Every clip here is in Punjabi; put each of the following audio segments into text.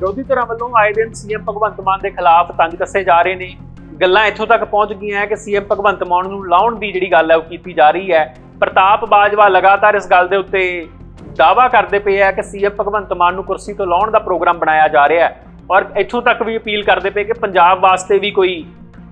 ਵਿਰੋਧੀ ਧਿਰਾਂ ਵੱਲੋਂ ਆਏ ਦਿਨ ਸੀਐਮ ਭਗਵੰਤ ਮਾਨ ਦੇ ਖਿਲਾਫ ਤੰਜ ਕੱਸੇ ਜਾ ਰਹੇ ਨੇ। ਗੱਲਾਂ ਇੱਥੋਂ ਤੱਕ ਪਹੁੰਚ ਗਈਆਂ ਹੈ ਕਿ ਸੀਐਮ ਭਗਵੰਤ ਮਾਨ ਨੂੰ ਲਾਉਣ ਦੀ ਜਿਹੜੀ ਗੱਲ ਹੈ ਉਹ ਕੀਤੀ ਜਾ ਰਹੀ ਹੈ। ਪ੍ਰਤਾਪ ਬਾਜਵਾ ਲਗਾਤਾਰ ਇਸ ਗੱਲ ਦੇ ਉੱਤੇ ਦਾਵਾ ਕਰਦੇ ਪਏ ਆ ਕਿ ਸੀਐਮ ਭਗਵੰਤ ਮਾਨ ਨੂੰ ਕੁਰਸੀ ਤੋਂ ਲਾਉਣ ਦਾ ਪ੍ਰੋਗਰਾਮ ਬਣਾਇਆ ਜਾ ਰਿਹਾ ਹੈ। ਔਰ ਇੱਥੋਂ ਤੱਕ ਵੀ ਅਪੀਲ ਕਰਦੇ ਪਏ ਕਿ ਪੰਜਾਬ ਵਾਸਤੇ ਵੀ ਕੋਈ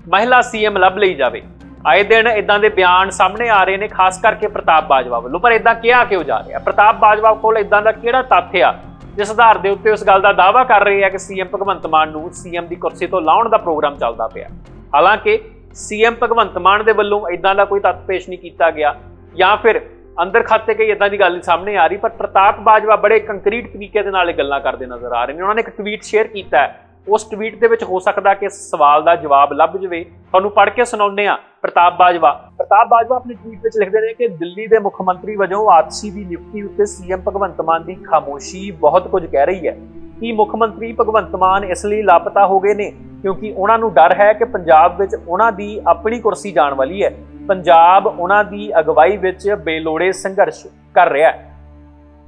ਮਹਿਲਾ ਸੀਐਮ ਲੱਭ ਲਈ ਜਾਵੇ। ਆਏ ਦਿਨ ਇਦਾਂ ਦੇ ਬਿਆਨ ਸਾਹਮਣੇ ਆ ਰਹੇ ਨੇ, ਖਾਸ ਕਰਕੇ ਪ੍ਰਤਾਪ ਬਾਜਵਾ ਵੱਲੋਂ। ਪਰ ਇਦਾਂ ਕਿਹਾ ਕਿਉਂ ਜਾ ਰਿਹਾ? ਪ੍ਰਤਾਪ ਬਾਜਵਾ ਕੋਲ ਇਦਾਂ ਦਾ ਕਿਹੜਾ ਤੱਥ ਆ ਜਿਸ ਆਧਾਰ ਦੇ ਉੱਤੇ ਉਸ ਗੱਲ ਦਾ ਦਾਅਵਾ ਕਰ ਰਹੇ ਆ ਕਿ ਸੀਐਮ ਭਗਵੰਤ ਮਾਨ ਨੂੰ ਸੀਐਮ ਦੀ ਕੁਰਸੀ ਤੋਂ ਲਾਉਣ ਦਾ ਪ੍ਰੋਗਰਾਮ ਚੱਲਦਾ ਪਿਆ। ਹਾਲਾਂਕਿ ਸੀਐਮ ਭਗਵੰਤ ਮਾਨ ਦੇ ਵੱਲੋਂ ਇਦਾਂ ਦਾ ਕੋਈ ਤੱਤ ਪੇਸ਼ ਨਹੀਂ ਕੀਤਾ ਗਿਆ ਜਾਂ ਫਿਰ ਅੰਦਰ ਖਾਤੇ ਕਈ ਇਦਾਂ ਦੀ ਗੱਲ ਨਹੀਂ ਸਾਹਮਣੇ ਆ ਰਹੀ, ਪਰ ਪ੍ਰਤਾਪ ਬਾਜਵਾ ਬੜੇ ਕੰਕਰੀਟ ਤਰੀਕੇ ਦੇ ਨਾਲ ਇਹ ਗੱਲਾਂ ਕਰਦੇ ਨਜ਼ਰ ਆ ਰਹੇ ਨੇ। ਉਹਨਾਂ ਨੇ ਇੱਕ ਟਵੀਟ ਸ਼ੇਅਰ ਕੀਤਾ ਹੈ ਉਸ ਟਵੀਟ ਦੇ ਵਿੱਚ ਹੋ ਸਕਦਾ ਕਿ ਸਵਾਲ ਦਾ ਜਵਾਬ ਲੱਭ ਜਵੇ। ਤੁਹਾਨੂੰ ਪੜ੍ਹ ਕੇ ਸੁਣਾਉਂਦੇ ਆ ਪ੍ਰਤਾਪ ਬਾਜਵਾ। ਪ੍ਰਤਾਪ ਬਾਜਵਾ ਆਪਣੇ ਟਵੀਟ ਵਿੱਚ ਲਿਖਦੇ ਨੇ ਕਿ ਦਿੱਲੀ ਦੇ ਮੁੱਖ ਮੰਤਰੀ ਵਜੋਂ ਆਤਸ਼ੀ ਦੀ ਨਿਯੁਕਤੀ ਉੱਤੇ ਸੀਐਮ ਭਗਵੰਤ ਮਾਨ ਦੀ ਖਾਮੋਸ਼ੀ ਬਹੁਤ ਕੁਝ ਕਹਿ ਰਹੀ ਹੈ। ਕਿ ਮੁੱਖ ਮੰਤਰੀ ਭਗਵੰਤ ਮਾਨ ਇਸ ਲਈ ਲਾਪਤਾ ਹੋ ਗਏ ਨੇ? ਕਿਉਂਕਿ ਉਹਨਾਂ ਨੂੰ ਡਰ ਹੈ ਕਿ ਪੰਜਾਬ ਵਿੱਚ ਉਹਨਾਂ ਦੀ ਆਪਣੀ ਕੁਰਸੀ ਜਾਣ ਵਾਲੀ ਹੈ। ਪੰਜਾਬ ਉਹਨਾਂ ਦੀ ਅਗਵਾਈ ਵਿੱਚ ਬੇਲੋੜੇ ਸੰਘਰਸ਼ ਕਰ ਰਿਹਾ ਹੈ।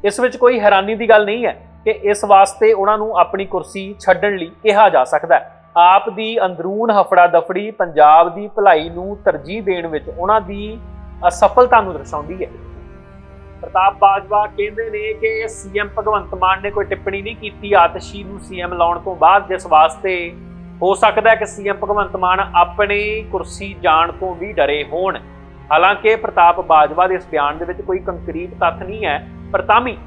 ਇਸ ਵਿੱਚ ਕੋਈ ਹੈਰਾਨੀ ਦੀ ਗੱਲ ਨਹੀਂ ਹੈ। ਕਿ ਇਸ ਵਾਸਤੇ ਉਹਨਾਂ ਨੂੰ ਆਪਣੀ ਕੁਰਸੀ ਛੱਡਣ ਲਈ ਕਿਹਾ ਜਾ ਸਕਦਾ ਹੈ। ਆਪ ਦੀ ਅੰਦਰੂਨ ਹਫੜਾ ਦਫੜੀ ਪੰਜਾਬ ਦੀ ਭਲਾਈ ਨੂੰ ਤਰਜੀਹ ਦੇਣ ਵਿੱਚ ਉਹਨਾਂ ਦੀ ਅਸਫਲਤਾ ਨੂੰ ਦਰਸਾਉਂਦੀ ਹੈ। ਪ੍ਰਤਾਪ ਬਾਜਵਾ ਕਹਿੰਦੇ ਨੇ ਕਿ ਸੀਐਮ ਭਗਵੰਤ ਮਾਨ ਨੇ ਕੋਈ ਟਿੱਪਣੀ ਨਹੀਂ ਕੀਤੀ, ਆਤਸ਼ੀ ਨੂੰ ਸੀਐਮ ਲਾਉਣ ਤੋਂ ਬਾਅਦ ਜਿਸ ਵਾਸਤੇ ਹੋ ਸਕਦਾ ਹੈ ਕਿ ਸੀਐਮ ਭਗਵੰਤ ਮਾਨ ਆਪਣੇ ਕੁਰਸੀ ਜਾਣ ਤੋਂ ਵੀ ਡਰੇ ਹੋਣ। ਹਾਲਾਂਕਿ ਪ੍ਰਤਾਪ ਬਾਜਵਾ ਦੇ ਇਸ ਬਿਆਨ ਦੇ ਵਿੱਚ ਕੋਈ ਕੰਕਰੀਟ ਤੱਥ ਨਹੀਂ ਹੈ, ਪਰ ਤਾਂ ਵੀ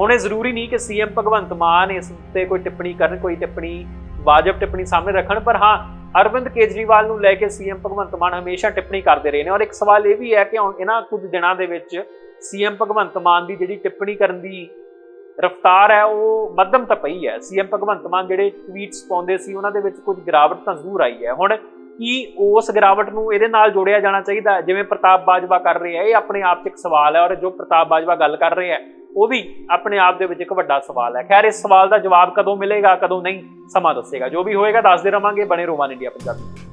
ਹੁਣ ਇਹ ਜ਼ਰੂਰੀ ਨਹੀਂ ਕਿ ਸੀਐਮ ਭਗਵੰਤ ਮਾਨ ਇਸ ਉੱਤੇ ਕੋਈ ਟਿੱਪਣੀ ਕਰਨ, ਕੋਈ ਟਿੱਪਣੀ ਵਾਜਬ ਟਿੱਪਣੀ ਸਾਹਮਣੇ ਰੱਖਣ, ਪਰ ਹਾਂ, ਅਰਵਿੰਦ ਕੇਜਰੀਵਾਲ ਨੂੰ ਲੈ ਕੇ ਸੀਐਮ ਭਗਵੰਤ ਮਾਨ ਹਮੇਸ਼ਾ ਟਿੱਪਣੀ ਕਰਦੇ ਰਹੇ ਨੇ। ਔਰ ਇੱਕ ਸਵਾਲ ਇਹ ਵੀ ਹੈ ਕਿ ਹੁਣ ਇਹਨਾਂ ਕੁਝ ਦਿਨਾਂ ਦੇ ਵਿੱਚ ਸੀਐਮ ਭਗਵੰਤ ਮਾਨ ਦੀ ਜਿਹੜੀ ਟਿੱਪਣੀ ਕਰਨ ਦੀ ਰਫਤਾਰ ਹੈ, ਉਹ ਮੱਧਮ ਤਾਂ ਪਈ ਹੈ। ਸੀਐਮ ਭਗਵੰਤ ਮਾਨ ਜਿਹੜੇ ਟਵੀਟਸ ਪਾਉਂਦੇ ਸੀ, ਉਹਨਾਂ ਦੇ ਵਿੱਚ ਕੁਝ ਗਿਰਾਵਟ ਤਾਂ ਜ਼ਰੂਰ ਆਈ ਹੈ। ਹੁਣ ਕੀ ਉਸ ਗਿਰਾਵਟ ਨੂੰ ਇਹਦੇ ਨਾਲ ਜੋੜਿਆ ਜਾਣਾ ਚਾਹੀਦਾ ਜਿਵੇਂ ਪ੍ਰਤਾਪ ਬਾਜਵਾ ਕਰ ਰਹੇ ਹੈ ਇਹ ਆਪਣੇ ਆਪ 'ਚ ਇੱਕ ਸਵਾਲ ਹੈ ਔਰ ਜੋ ਪ੍ਰਤਾਪ ਬਾਜਵਾ ਗੱਲ ਕਰ ਰਹੇ ਹੈ ਉਹ ਵੀ ਆਪਣੇ ਆਪ ਦੇ ਵਿੱਚ ਇੱਕ ਵੱਡਾ ਸਵਾਲ ਹੈ। ਖੈਰ, ਇਸ ਸਵਾਲ ਦਾ ਜਵਾਬ ਕਦੋਂ ਮਿਲੇਗਾ, ਕਦੋਂ ਨਹੀਂ, ਸਮਾਂ ਦੱਸੇਗਾ। ਜੋ ਵੀ ਹੋਏਗਾ, ਦੱਸਦੇ ਰਵਾਂਗੇ। ਬਣੇ ਰੋਮਾਨ ਇੰਡੀਆ ਪੰਜਾਬੀ।